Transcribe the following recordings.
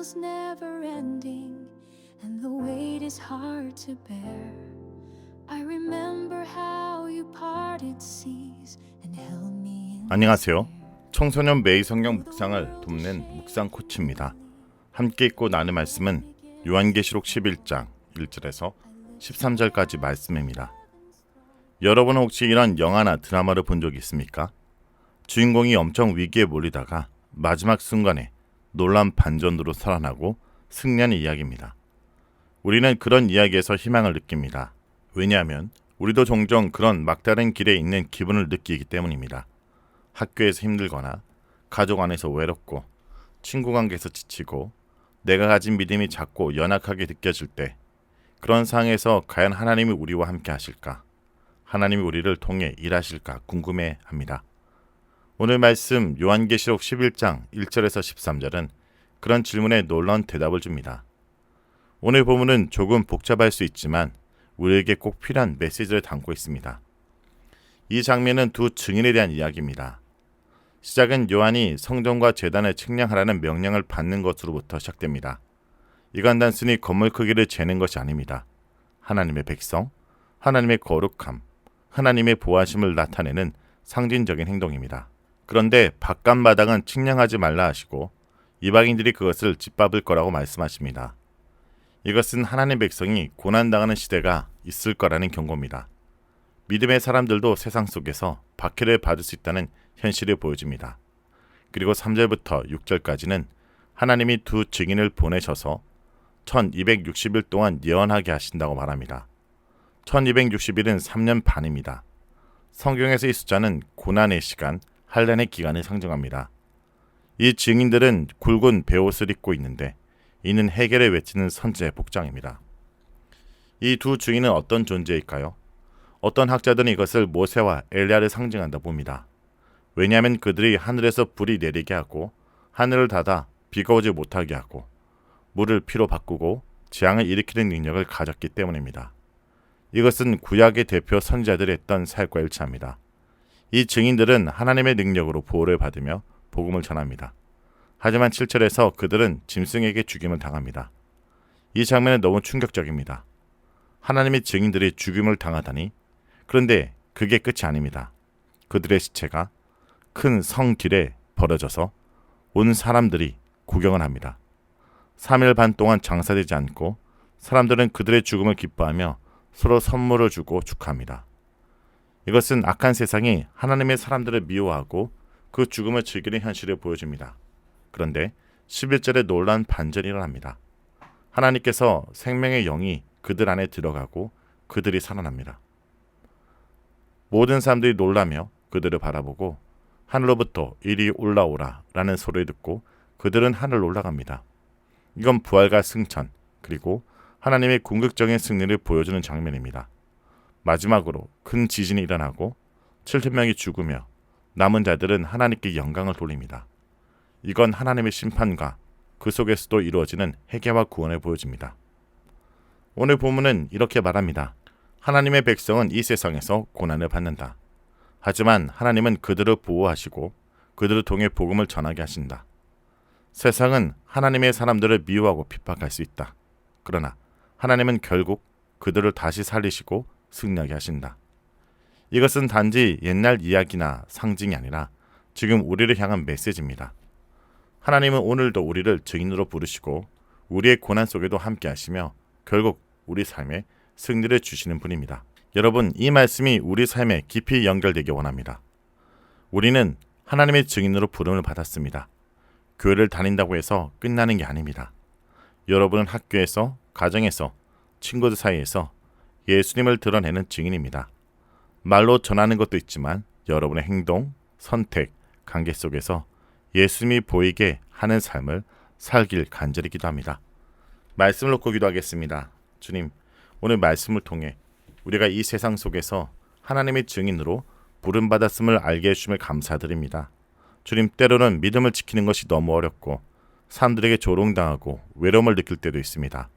feels never ending, and the weight is hard to bear. I remember how you parted seas and held me in 안녕하세요. 청소년 매일 성경 묵상을 돕는 묵상 코치입니다. 함께 읽고 나눌 말씀은 요한계시록 11장 1절에서 13절까지 말씀입니다. 여러분은 혹시 이런 영화나 드라마를 본 적 있습니까? 주인공이 엄청 위기에 몰리다가 마지막 순간에 놀란 반전으로 살아나고 승리하는 이야기입니다. 우리는 그런 이야기에서 희망을 느낍니다. 왜냐하면 우리도 종종 그런 막다른 길에 있는 기분을 느끼기 때문입니다. 학교에서 힘들거나 가족 안에서 외롭고 친구 관계에서 지치고 내가 가진 믿음이 작고 연약하게 느껴질 때 그런 상황에서 과연 하나님이 우리와 함께 하실까? 하나님이 우리를 통해 일하실까 궁금해 합니다. 오늘 말씀 요한계시록 11장 1절에서 13절은 그런 질문에 놀라운 대답을 줍니다. 오늘 본문은 조금 복잡할 수 있지만 우리에게 꼭 필요한 메시지를 담고 있습니다. 이 장면은 두 증인에 대한 이야기입니다. 시작은 요한이 성전과 재단을 측량하라는 명령을 받는 것으로부터 시작됩니다. 이건 단순히 건물 크기를 재는 것이 아닙니다. 하나님의 백성, 하나님의 거룩함, 하나님의 보호하심을 나타내는 상징적인 행동입니다. 그런데 바깥 마당은 측량하지 말라 하시고 이방인들이 그것을 짓밟을 거라고 말씀하십니다. 이것은 하나님 백성이 고난당하는 시대가 있을 거라는 경고입니다. 믿음의 사람들도 세상 속에서 박해를 받을 수 있다는 현실을 보여줍니다. 그리고 3절부터 6절까지는 하나님이 두 증인을 보내셔서 1260일 동안 예언하게 하신다고 말합니다. 1260일은 3년 반입니다. 성경에서 이 숫자는 고난의 시간, 한란의 기간을 상징합니다. 이 증인들은 굵은 베옷을 입고 있는데 이는 해결을 외치는 선지의 복장입니다. 이 두 증인은 어떤 존재일까요? 어떤 학자들은 이것을 모세와 엘리야를 상징한다 봅니다. 왜냐하면 그들이 하늘에서 불이 내리게 하고 하늘을 닫아 비가 오지 못하게 하고 물을 피로 바꾸고 재앙을 일으키는 능력을 가졌기 때문입니다. 이것은 구약의 대표 선지자들이 했던 사역과 일치합니다. 이 증인들은 하나님의 능력으로 보호를 받으며 복음을 전합니다. 하지만 7절에서 그들은 짐승에게 죽임을 당합니다. 이 장면은 너무 충격적입니다. 하나님의 증인들이 죽임을 당하다니 그런데 그게 끝이 아닙니다. 그들의 시체가 큰 성길에 버려져서 온 사람들이 구경을 합니다. 3일 반 동안 장사되지 않고 사람들은 그들의 죽음을 기뻐하며 서로 선물을 주고 축하합니다. 이것은 악한 세상이 하나님의 사람들을 미워하고 그 죽음을 즐기는 현실을 보여줍니다. 그런데 11절에 놀란 반전이 일어납니다. 하나님께서 생명의 영이 그들 안에 들어가고 그들이 살아납니다. 모든 사람들이 놀라며 그들을 바라보고 하늘로부터 이리 올라오라 라는 소리를 듣고 그들은 하늘로 올라갑니다. 이건 부활과 승천 그리고 하나님의 궁극적인 승리를 보여주는 장면입니다. 마지막으로 큰 지진이 일어나고 7천명이 죽으며 남은 자들은 하나님께 영광을 돌립니다. 이건 하나님의 심판과 그 속에서도 이루어지는 회개와 구원을 보여줍니다. 오늘 본문은 이렇게 말합니다. 하나님의 백성은 이 세상에서 고난을 받는다. 하지만 하나님은 그들을 보호하시고 그들을 통해 복음을 전하게 하신다. 세상은 하나님의 사람들을 미워하고 핍박할 수 있다. 그러나 하나님은 결국 그들을 다시 살리시고 승리하게 하신다. 이것은 단지 옛날 이야기나 상징이 아니라 지금 우리를 향한 메시지입니다. 하나님은 오늘도 우리를 증인으로 부르시고 우리의 고난 속에도 함께 하시며 결국 우리 삶에 승리를 주시는 분입니다. 여러분, 이 말씀이 우리 삶에 깊이 연결되기 원합니다. 우리는 하나님의 증인으로 부름을 받았습니다. 교회를 다닌다고 해서 끝나는 게 아닙니다. 여러분은 학교에서, 가정에서, 친구들 사이에서 예수님을 드러내는 증인입니다. 말로 전하는 것도 있지만 여러분의 행동, 선택, 관계 속에서 예수님이 보이게 하는 삶을 살길 간절히 기도합니다. 말씀을 놓고 기도하겠습니다. 주님, 오늘 말씀을 통해 우리가 이 세상 속에서 하나님의 증인으로 부름 받았음을 알게 해주심을 감사드립니다. 주님, 때로는 믿음을 지키는 것이 너무 어렵고 사람들에게 조롱당하고 외로움을 느낄 때도 있습니다.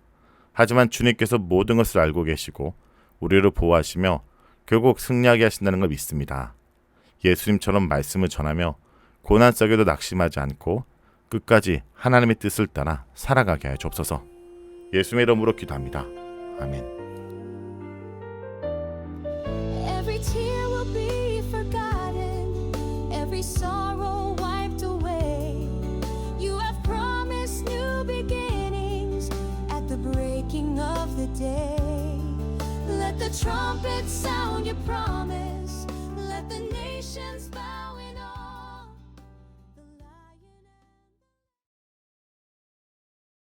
하지만 주님께서 모든 것을 알고 계시고 우리를 보호하시며 결국 승리하게 하신다는 걸 믿습니다. 예수님처럼 말씀을 전하며 고난 속에도 낙심하지 않고 끝까지 하나님의 뜻을 따라 살아가게 하여 주옵소서. 예수의 이름으로 기도합니다. 아멘. Every tear trumpet sound your promise. Let the nations bow.